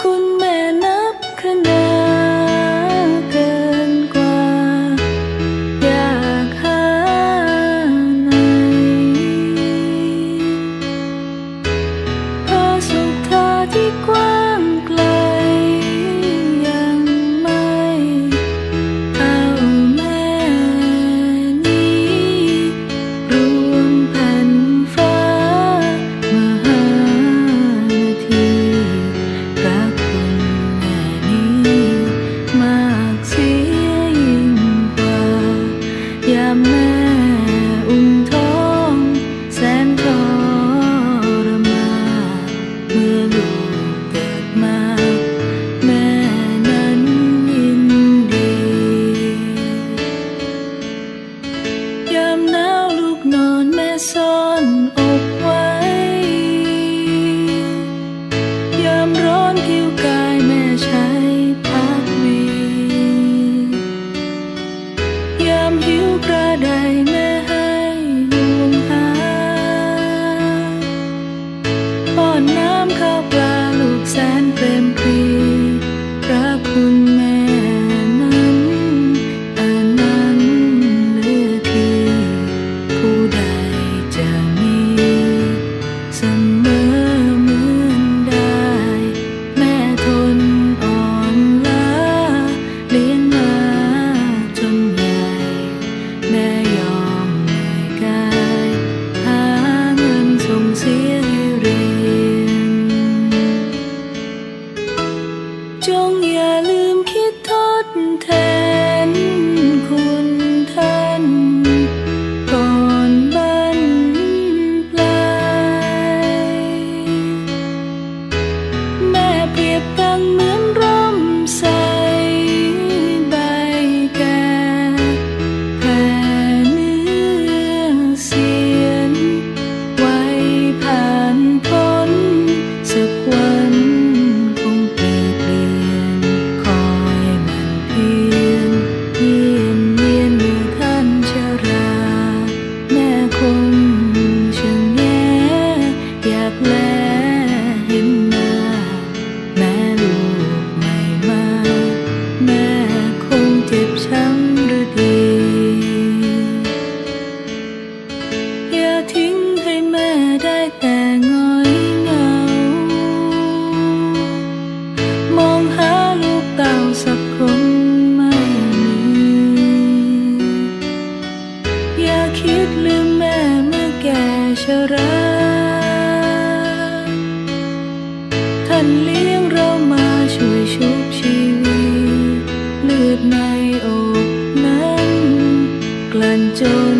คุณแม่นับคะแนนามแมุ่มท้องแสนทรมานเมื่อลูกเกิดมา แม่นั้นยินดียามหนาวลูกนอนแม่ซ กระได let ดในอกนั้น กลั่นจน